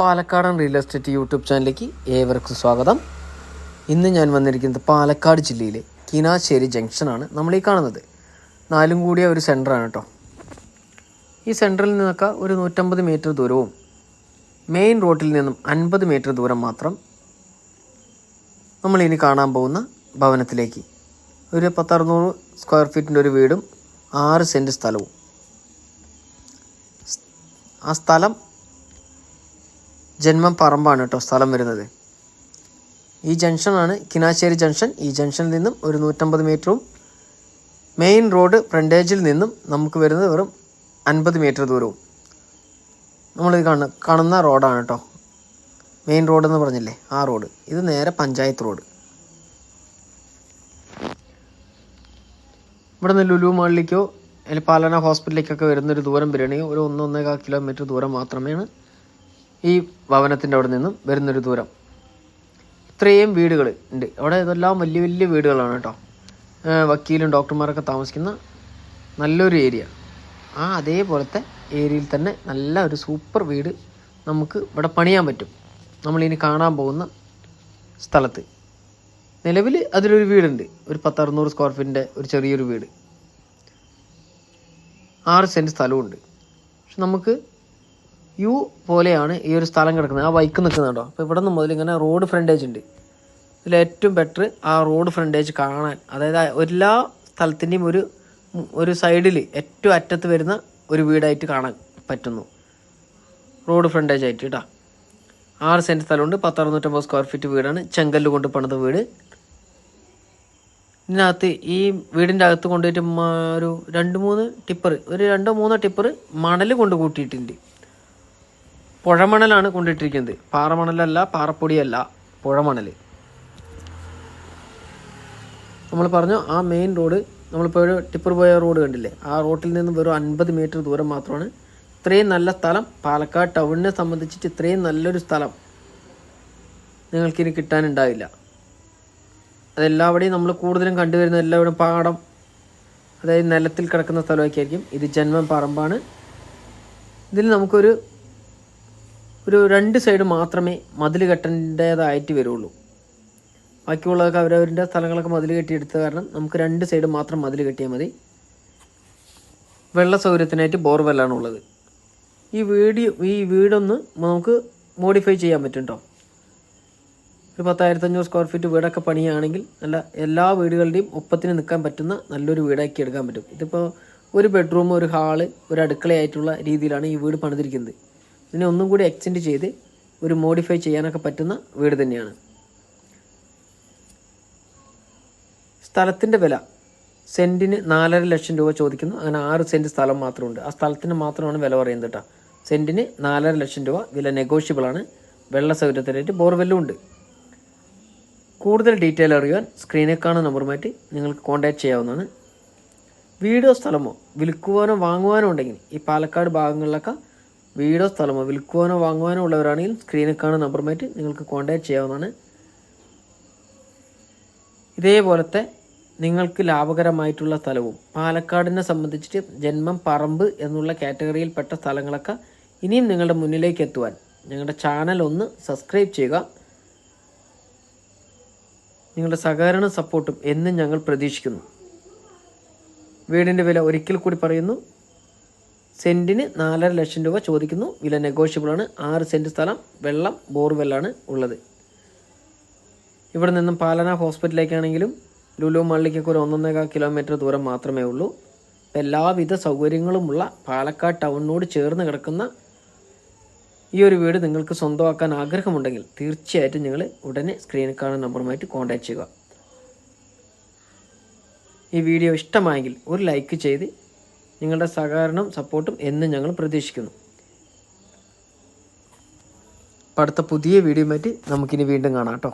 പാലക്കാടൻ real estate YouTube ചാനലിലേക്ക് ഏവർക്കും സ്വാഗതം. ഇന്ന് ഞാൻ വന്നിരിക്കുന്നത് പാലക്കാട് ജില്ലയിലെ കിനാശ്ശേരി ജംഗ്ഷനാണ് നമ്മൾ ഈ കാണുന്നത്. നാലും കൂടിയ ഒരു സെന്ററാണ് കേട്ടോ ഈ സെന്ററിൽ നിന്നൊക്കെ ഒരു നൂറ്റമ്പത് മീറ്റർ ദൂരവും മെയിൻ റോഡിൽ നിന്നും അൻപത് മീറ്റർ ദൂരം മാത്രം നമ്മൾ ഇനി കാണാൻ പോകുന്ന ഭവനത്തിലേക്ക്. ഒരു പത്തറുന്നൂറ് സ്ക്വയർ ഫീറ്റിന്റെ ഒരു വീടും ആറ് സെന്റ് സ്ഥലവും. ആ സ്ഥലം ജന്മം പറമ്പാണ് കേട്ടോ സ്ഥലം വരുന്നത്. ഈ ജംഗ്ഷനാണ് കിനാശ്ശേരി ജംഗ്ഷൻ. ഈ ജംഗ്ഷനിൽ നിന്നും ഒരു നൂറ്റമ്പത് മീറ്ററും മെയിൻ റോഡ് ഫ്രണ്ടേജിൽ നിന്നും നമുക്ക് വരുന്നത് വെറും അൻപത് മീറ്റർ ദൂരവും. നമ്മളിത് കാണുന്ന കാണുന്ന റോഡാണ് കേട്ടോ. മെയിൻ റോഡ് എന്ന് പറഞ്ഞില്ലേ ആ റോഡ്. ഇത് നേരെ പഞ്ചായത്ത് റോഡ്. ഇവിടെ നിന്ന് ലുലു മാളിലേക്കോ അല്ലെങ്കിൽ പാലന ഹോസ്പിറ്റലിലേക്കൊക്കെ വരുന്നൊരു ദൂരം വരികയാണെങ്കിൽ ഒരു ഒന്ന് ഒന്നേകാൽ കിലോമീറ്റർ ദൂരം മാത്രമേയാണ് ഈ ഭവനത്തിന്റെ അവിടെ നിന്നും വരുന്നൊരു ദൂരം. ഇത്രയും വീടുകൾ ഉണ്ട്. അവിടെ ഇതെല്ലാം വലിയ വലിയ വീടുകളാണ് കേട്ടോ. വക്കീലും ഡോക്ടർമാരൊക്കെ താമസിക്കുന്ന നല്ലൊരു ഏരിയ. ആ അതേപോലത്തെ ഏരിയയിൽ തന്നെ നല്ല ഒരു സൂപ്പർ വീട് നമുക്ക് ഇവിടെ പണിയാൻ പറ്റും. നമ്മളിനി കാണാൻ പോകുന്ന സ്ഥലത്ത്. നിലവിൽ അതിലൊരു വീടുണ്ട്. ഒരു പത്തറുന്നൂറ് സ്ക്വയർ ഫീറ്റിന്റെ ഒരു ചെറിയൊരു വീട്. ആറ് സെന്റ് സ്ഥലമുണ്ട് പക്ഷെ നമുക്ക് യു പോലെയാണ് ഈ ഒരു സ്ഥലം കിടക്കുന്നത്. ആ വൈക്ക് നിൽക്കുന്നുണ്ടോ അപ്പോൾ ഇവിടെ നിന്ന് മുതൽ ഇങ്ങനെ റോഡ് ഫ്രണ്ടേജ് ഉണ്ട്. ഇതിൽ ഏറ്റവും ബെറ്റർ ആ റോഡ് ഫ്രണ്ടേജ് കാണാൻ. അതായത് എല്ലാ സ്ഥലത്തിന്റെയും ഒരു ഒരു സൈഡിൽ ഏറ്റവും അറ്റത്ത് വരുന്ന ഒരു വീടായിട്ട് കാണാൻ പറ്റുന്നു. റോഡ് ഫ്രണ്ടേജ് ആയിട്ട് കേട്ടോ. ആറ് സെന്റ് സ്ഥലമുണ്ട്. പത്തറുന്നൂറ്റമ്പത് സ്ക്വയർ ഫീറ്റ് വീടാണ്. ചെങ്കല്ല് കൊണ്ട് പണിത വീട്. ഇതിനകത്ത് ഈ വീടിന്റെ അകത്ത് കൊണ്ടുപോയിട്ട് ഒരു രണ്ട് മൂന്ന് ടിപ്പർ ഒരു രണ്ടോ മൂന്നോ ടിപ്പർ മണൽ കൊണ്ട് കൂട്ടിയിട്ടുണ്ട്. പുഴമണലാണ് കൊണ്ടിട്ടിരിക്കുന്നത്. പാറമണലല്ല പാറപ്പൊടിയല്ല പുഴമണൽ നമ്മൾ പറഞ്ഞു ആ മെയിൻ റോഡ് നമ്മളിപ്പോൾ ഒരു ടിപ്പർ പോയ റോഡ് കണ്ടില്ലേ? ആ റോട്ടിൽ നിന്ന് വെറും അൻപത് മീറ്റർ ദൂരം മാത്രമാണ് ഇത്രയും നല്ല സ്ഥലം. പാലക്കാട് ടൗണിനെ സംബന്ധിച്ചിട്ട് ഇത്രയും നല്ലൊരു സ്ഥലം നിങ്ങൾക്കിനി കിട്ടാനുണ്ടാവില്ല. അതെല്ലാവിടെയും നമ്മൾ കൂടുതലും കണ്ടുവരുന്ന എല്ലാവരും പാടം അതായത് നിലത്തിൽ കിടക്കുന്ന സ്ഥലമൊക്കെ ആയിരിക്കും ഇത് ജന്മം പറമ്പാണ്. ഇതിൽ നമുക്കൊരു ഒരു രണ്ട് സൈഡ് മാത്രമേ മതിൽ കെട്ടേണ്ടതായിട്ട് വരുള്ളൂ. ബാക്കിയുള്ളതൊക്കെ അവരവരുടെ സ്ഥലങ്ങളൊക്കെ മതിൽ കെട്ടിയെടുത്ത കാരണം നമുക്ക് രണ്ട് സൈഡ് മാത്രം മതിൽ കെട്ടിയാൽ മതി. വെള്ള സൗകര്യത്തിനായിട്ട് ബോർവെല്ലാണ് ഉള്ളത്. ഈ വീട് ഈ വീടൊന്ന് നമുക്ക് മോഡിഫൈ ചെയ്യാൻ പറ്റും കേട്ടോ ഒരു പത്തായിരത്തഞ്ഞൂറ് സ്ക്വയർ ഫീറ്റ് വീടൊക്കെ പണിയാണെങ്കിൽ നല്ല എല്ലാ വീടുകളുടെയും ഒപ്പത്തിന് നിൽക്കാൻ പറ്റുന്ന നല്ലൊരു വീടാക്കി എടുക്കാൻ പറ്റും. ഇതിപ്പോൾ ഒരു ബെഡ്റൂം ഒരു ഹാൾ ഒരു അടുക്കളയായിട്ടുള്ള രീതിയിലാണ് ഈ വീട് പണിതിരിക്കുന്നത്. ഇതിനെ ഒന്നും കൂടി എക്സ്റ്റെൻഡ് ചെയ്ത് ഒരു മോഡിഫൈ ചെയ്യാനൊക്കെ പറ്റുന്ന വീട് തന്നെയാണ്. സ്ഥലത്തിന്റെ വില സെന്റിന് നാലര ലക്ഷം രൂപ ചോദിക്കുന്നു. അങ്ങനെ ആറ് സെന്റ് സ്ഥലം മാത്രമുണ്ട്. ആ സ്ഥലത്തിന് മാത്രമാണ് വില പറയുന്നത് കേട്ടോ സെന്റിന് നാലര ലക്ഷം രൂപ വില നെഗോഷ്യബിൾ ആണ്. വെള്ള സൗകര്യത്തിനായിട്ട് ബോർവെല്ലും ഉണ്ട്. കൂടുതൽ ഡീറ്റെയിൽ അറിയാൻ സ്ക്രീനിൽ കാണുന്ന മാറ്റി നിങ്ങൾക്ക് കോൺടാക്ട് ചെയ്യാവുന്നതാണ്. വീടോ സ്ഥലമോ വിൽക്കുവാനോ വാങ്ങുവാനോ ഉണ്ടെങ്കിൽ ഈ പാലക്കാട് ഭാഗങ്ങളിലൊക്കെ വീടോ സ്ഥലമോ വിൽക്കുവാനോ വാങ്ങുവാനോ ഉള്ളവരാണെങ്കിൽ സ്ക്രീനിൽ കാണുന്ന നമ്പറുമായിട്ട് നിങ്ങൾക്ക് കോൺടാക്ട് ചെയ്യാവുന്നതാണ്. ഇതേപോലത്തെ നിങ്ങൾക്ക് ലാഭകരമായിട്ടുള്ള സ്ഥലവും പാലക്കാടിനെ സംബന്ധിച്ചിട്ട് ജന്മം പറമ്പ് എന്നുള്ള കാറ്റഗറിയിൽപ്പെട്ട സ്ഥലങ്ങളൊക്കെ ഇനിയും നിങ്ങളുടെ മുന്നിലേക്ക് എത്തുവാൻ. ഞങ്ങളുടെ ചാനൽ ഒന്ന് സബ്സ്ക്രൈബ് ചെയ്യുക. നിങ്ങളുടെ സഹകരണ സപ്പോർട്ടും എന്നും ഞങ്ങൾ പ്രതീക്ഷിക്കുന്നു. വീടിന്റെ വില ഒരിക്കൽ കൂടി പറയുന്നു. സെന്റിന് നാലര ലക്ഷം രൂപ ചോദിക്കുന്നു. വില നെഗോഷ്യബിളാണ് ആറ് സെന്റ് സ്ഥലം വെള്ളം ബോർവെല്ലാണ് ഉള്ളത്. ഇവിടെ നിന്നും പാലന ഹോസ്പിറ്റലിലേക്കാണെങ്കിലും ലുലു മാളിലേക്കൊക്കെ ഒരു ഒന്നൊന്നേകാൽ കിലോമീറ്റർ ദൂരം മാത്രമേ ഉള്ളൂ. എല്ലാവിധ സൗകര്യങ്ങളുമുള്ള പാലക്കാട് ടൗണിനോട് ചേർന്ന് കിടക്കുന്ന ഈ ഒരു വീട് നിങ്ങൾക്ക് സ്വന്തമാക്കാൻ ആഗ്രഹമുണ്ടെങ്കിൽ തീർച്ചയായിട്ടും നിങ്ങൾ ഉടനെ സ്ക്രീനിൽ കാണുന്ന നമ്പറുമായിട്ട് കോൺടാക്റ്റ് ചെയ്യുക. ഈ വീഡിയോ ഇഷ്ടമായെങ്കിൽ ഒരു ലൈക്ക് ചെയ്ത് നിങ്ങളുടെ സഹകരണം സപ്പോർട്ടും എന്നും ഞങ്ങൾ പ്രതീക്ഷിക്കുന്നു. അടുത്ത പുതിയ വീഡിയോ മാറ്റി നമുക്കിനി വീണ്ടും കാണാം കേട്ടോ.